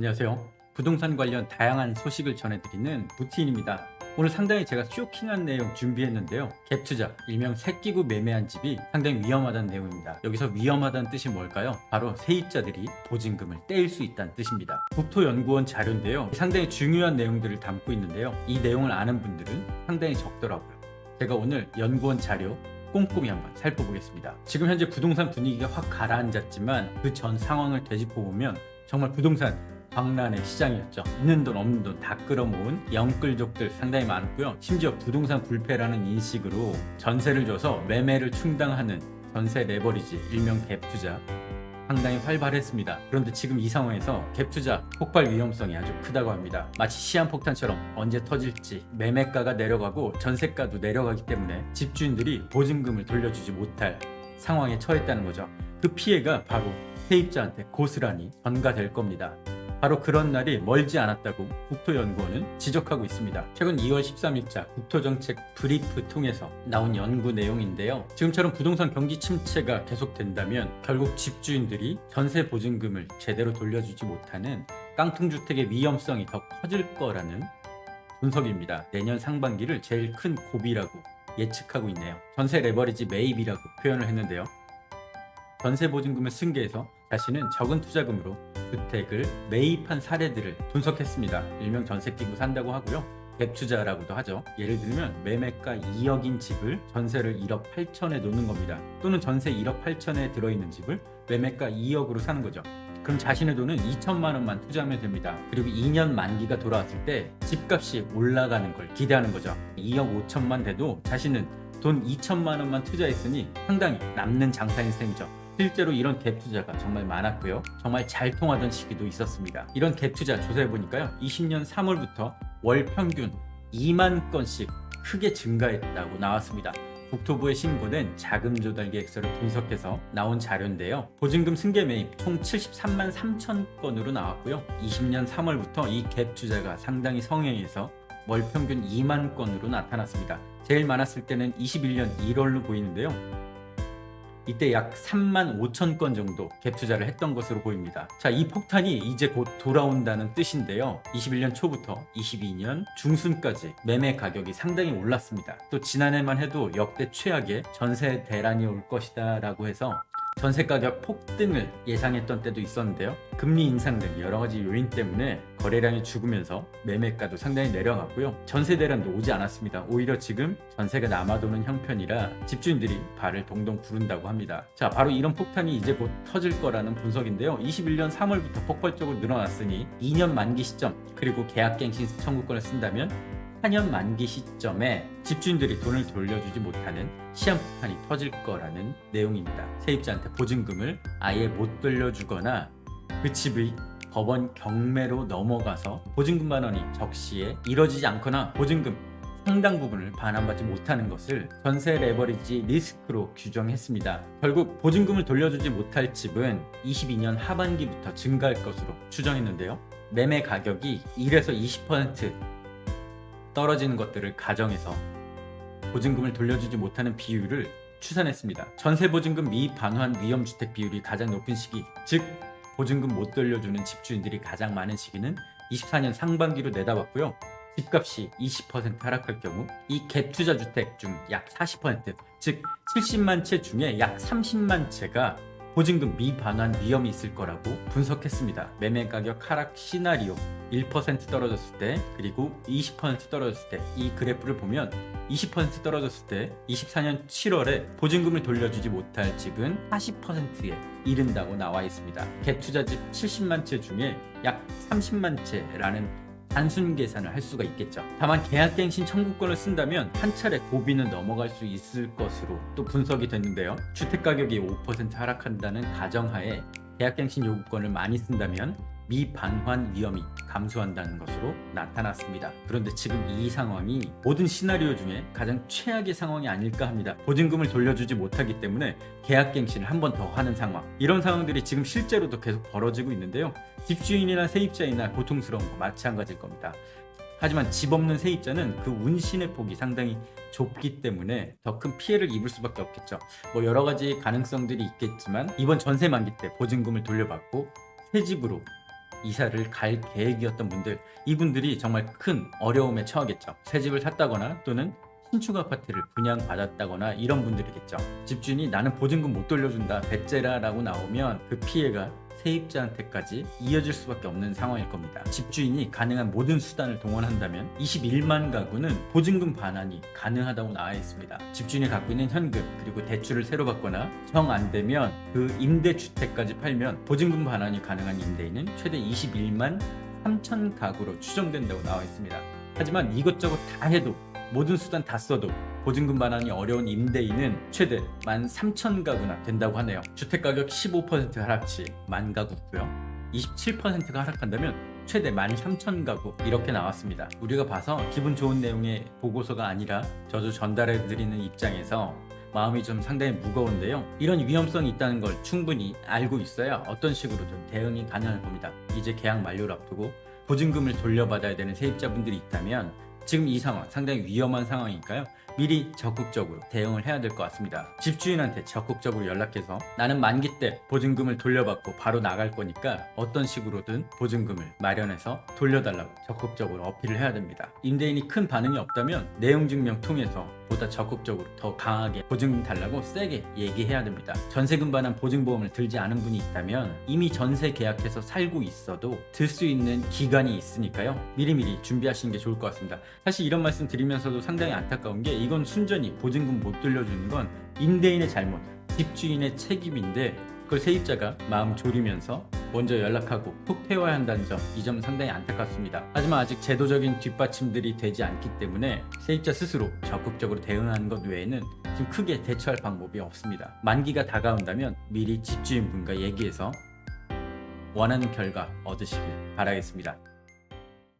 안녕하세요. 부동산 관련 다양한 소식을 전해드리는 부티인입니다. 오늘 상당히 제가 쇼킹한 내용 준비했는데요. 갭 투자, 일명 새끼구 매매한 집이 상당히 위험하다는 내용입니다. 여기서 위험하다는 뜻이 뭘까요? 바로 세입자들이 보증금을 떼일 수 있다는 뜻입니다. 국토연구원 자료인데요. 상당히 중요한 내용들을 담고 있는데요. 이 내용을 아는 분들은 상당히 적더라고요. 제가 오늘 연구원 자료 꼼꼼히 한번 살펴보겠습니다. 지금 현재 부동산 분위기가 확 가라앉았지만 그 전 상황을 되짚어 보면 정말 부동산 광란의 시장이었죠. 있는 돈 없는 돈 다 끌어모은 영끌족들 상당히 많고요. 심지어 부동산 불패라는 인식으로 전세를 줘서 매매를 충당하는 전세 레버리지 일명 갭 투자 상당히 활발했습니다. 그런데 지금 이 상황에서 갭 투자 폭발 위험성이 아주 크다고 합니다. 마치 시한폭탄처럼 언제 터질지 매매가가 내려가고 전세가도 내려가기 때문에 집주인들이 보증금을 돌려주지 못할 상황에 처했다는 거죠. 그 피해가 바로 세입자한테 고스란히 전가될 겁니다. 바로 그런 날이 멀지 않았다고 국토연구원은 지적하고 있습니다. 최근 2월 13일자 국토정책 브리프 통해서 나온 연구 내용인데요. 지금처럼 부동산 경기 침체가 계속된다면 결국 집주인들이 전세 보증금을 제대로 돌려주지 못하는 깡통주택의 위험성이 더 커질 거라는 분석입니다. 내년 상반기를 제일 큰 고비라고 예측하고 있네요. 전세 레버리지 매입이라고 표현을 했는데요. 전세 보증금을 승계해서 자신은 적은 투자금으로 주택을 매입한 사례들을 분석했습니다. 일명 전세 끼고 산다고 하고요. 갭 투자라고도 하죠. 예를 들면 매매가 2억인 집을 전세를 1억 8천에 놓는 겁니다. 또는 전세 1억 8천에 들어있는 집을 매매가 2억으로 사는 거죠. 그럼 자신의 돈은 2천만 원만 투자하면 됩니다. 그리고 2년 만기가 돌아왔을 때 집값이 올라가는 걸 기대하는 거죠. 2억 5천만 돼도 자신은 돈 2천만 원만 투자했으니 상당히 남는 장사인 셈이죠. 실제로 이런 갭 투자가 정말 많았고요. 정말 잘 통하던 시기도 있었습니다. 이런 갭 투자 조사해 보니까요. 20년 3월부터 월 평균 2만 건씩 크게 증가했다고 나왔습니다. 국토부에 신고된 자금 조달 계획서를 분석해서 나온 자료인데요. 보증금 승계 매입 총 73만 3천 건으로 나왔고요. 20년 3월부터 이 갭 투자가 상당히 성행해서 월 평균 2만 건으로 나타났습니다. 제일 많았을 때는 21년 1월로 보이는데요. 이때 약 3만 5천 건 정도 갭 투자를 했던 것으로 보입니다. 자, 이 폭탄이 이제 곧 돌아온다는 뜻인데요. 21년 초부터 22년 중순까지 매매 가격이 상당히 올랐습니다. 또 지난해만 해도 역대 최악의 전세 대란이 올 것이다 라고 해서 전세 가격 폭등을 예상했던 때도 있었는데요. 금리 인상 등 여러 가지 요인 때문에 거래량이 죽으면서 매매가도 상당히 내려갔고요. 전세 대란도 오지 않았습니다. 오히려 지금 전세가 남아도는 형편이라 집주인들이 발을 동동 구른다고 합니다. 자, 바로 이런 폭탄이 이제 곧 터질 거라는 분석인데요. 21년 3월부터 폭발적으로 늘어났으니 2년 만기 시점 그리고 계약갱신 청구권을 쓴다면 4년 만기 시점에 집주인들이 돈을 돌려주지 못하는 시한폭탄이 터질 거라는 내용입니다. 세입자한테 보증금을 아예 못 돌려주거나 그 집이 법원 경매로 넘어가서 보증금 반환이 적시에 이뤄지지 않거나 보증금 상당 부분을 반환받지 못하는 것을 전세 레버리지 리스크로 규정했습니다. 결국 보증금을 돌려주지 못할 집은 22년 하반기부터 증가할 것으로 추정했는데요. 매매 가격이 1에서 20% 떨어지는 것들을 가정해서 보증금을 돌려주지 못하는 비율을 추산했습니다. 전세 보증금 미입 반환 위험 주택 비율이 가장 높은 시기, 즉 보증금 못 돌려주는 집주인들이 가장 많은 시기는 24년 상반기로 내다봤고요. 집값이 20% 하락할 경우 이 갭 투자 주택 중 약 40%, 즉 70만 채 중에 약 30만 채가 보증 금 미반환 위험이 있을 거라고 분석했습니다. 매매 가격 하락 시나리오 1% 떨어졌을 때 그리고 20% 떨어졌을 때 이 그래프를 보면 20% 떨어졌을 때 24년 7월에 보증금을 돌려주지 못할 집은 40%에 이른다고 나와 있습니다. 갭 투자집 70만 채 중에 약 30만 채라는 단순 계산을 할 수가 있겠죠. 다만 계약갱신 청구권을 쓴다면 한 차례 고비는 넘어갈 수 있을 것으로 또 분석이 됐는데요. 주택 가격이 5% 하락한다는 가정하에 계약갱신 요구권을 많이 쓴다면 미반환 위험이 감소한다는 것으로 나타났습니다. 그런데 지금 이 상황이 모든 시나리오 중에 가장 최악의 상황이 아닐까 합니다. 보증금을 돌려주지 못하기 때문에 계약갱신을 한 번 더 하는 상황. 이런 상황들이 지금 실제로도 계속 벌어지고 있는데요. 집주인이나 세입자이나 고통스러운 거 마찬가지일 겁니다. 하지만 집 없는 세입자는 그 운신의 폭이 상당히 좁기 때문에 더 큰 피해를 입을 수밖에 없겠죠. 뭐 여러 가지 가능성들이 있겠지만 이번 전세 만기 때 보증금을 돌려받고 새 집으로 이사를 갈 계획이었던 분들 이분들이 정말 큰 어려움에 처하겠죠. 새 집을 샀다거나 또는 신축 아파트를 분양받았다거나 이런 분들이겠죠. 집주인이 나는 보증금 못 돌려준다 배째라라고 나오면 그 피해가 세입자한테까지 이어질 수밖에 없는 상황일 겁니다. 집주인이 가능한 모든 수단을 동원한다면 21만 가구는 보증금 반환이 가능하다고 나와 있습니다. 집주인이 갖고 있는 현금 그리고 대출을 새로 받거나 정 안 되면 그 임대주택까지 팔면 보증금 반환이 가능한 임대인은 최대 21만 3천 가구로 추정된다고 나와 있습니다. 하지만 이것저것 다 해도 모든 수단 다 써도 보증금 반환이 어려운 임대인은 최대 13,000가구나 된다고 하네요. 주택가격 15% 하락시 만 가구고요. 27%가 하락한다면 최대 13,000가구 이렇게 나왔습니다. 우리가 봐서 기분 좋은 내용의 보고서가 아니라 저도 전달해 드리는 입장에서 마음이 좀 상당히 무거운데요. 이런 위험성이 있다는 걸 충분히 알고 있어야 어떤 식으로든 대응이 가능할 겁니다. 이제 계약 만료를 앞두고 보증금을 돌려받아야 되는 세입자분들이 있다면 지금 이 상황 상당히 위험한 상황이니까요. 미리 적극적으로 대응을 해야 될 것 같습니다. 집주인한테 적극적으로 연락해서 나는 만기 때 보증금을 돌려받고 바로 나갈 거니까 어떤 식으로든 보증금을 마련해서 돌려달라고 적극적으로 어필을 해야 됩니다. 임대인이 큰 반응이 없다면 내용 증명 통해서 보다 적극적으로 더 강하게 보증금 달라고 세게 얘기해야 됩니다. 전세금 반환 보증보험을 들지 않은 분이 있다면 이미 전세 계약해서 살고 있어도 들 수 있는 기간이 있으니까요. 미리미리 준비하시는 게 좋을 것 같습니다. 사실 이런 말씀 드리면서도 상당히 안타까운 게 이건 순전히 보증금 못 돌려주는 건 임대인의 잘못, 집주인의 책임인데 그걸 세입자가 마음 졸이면서 먼저 연락하고 톡 태워야 한다는 점, 이 점 상당히 안타깝습니다. 하지만 아직 제도적인 뒷받침들이 되지 않기 때문에 세입자 스스로 적극적으로 대응하는 것 외에는 지금 크게 대처할 방법이 없습니다. 만기가 다가온다면 미리 집주인분과 얘기해서 원하는 결과 얻으시길 바라겠습니다.